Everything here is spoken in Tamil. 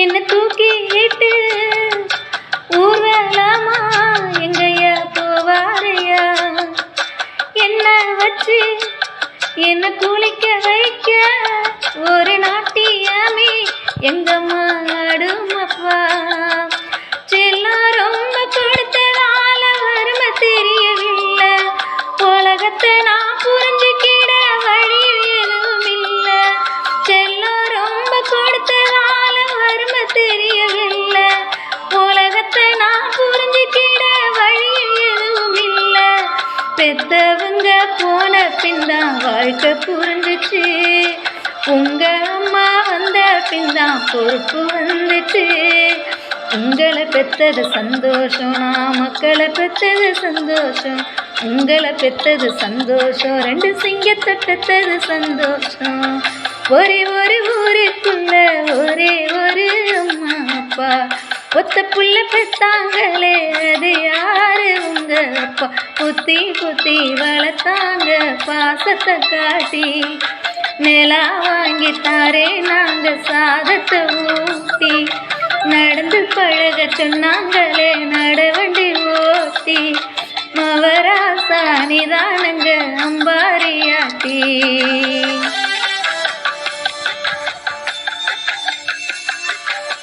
என்ன தூக்கிட்டு ஊர்வலமா எங்கையா போவாரையா? என்ன வச்சு என்ன குளிக்க வைக்க? ஒரு நாட்டியாமி எங்கம்மா மாடுமப்பா செல்லம் ரொம்ப தெரியவில்லை உலகத்தை நான் புரிஞ்சுக்கிட வழி எதுவும் இல்லை பெத்தவங்க போன பின்தான் வாழ்க்கை புரிஞ்சிச்சு. உங்க அம்மா வந்த பின்தான் பொறுப்பு வந்துச்சு. உங்களை பெத்தது சந்தோஷம் நான் மக்களை பெத்தது சந்தோஷம். உங்களை பெத்தது சந்தோஷம் ரெண்டு சிங்கத்தை பெத்தது சந்தோஷம். ஒரு ஒரு ஊர் ஒத்த புள்ள பெத்தாங்களே அது யாரு? உங்க அப்பா புத்தி புத்தி வளர்த்தாங்க பாசத்தை காட்டி. நிலா வாங்கி தாரே நாங்க சாதத்தை ஊட்டி. நடந்து பழக சொன்னாங்களே நடவண்டி ஓட்டி. மவராசா நிதானங்க அம்பாரியாட்டி.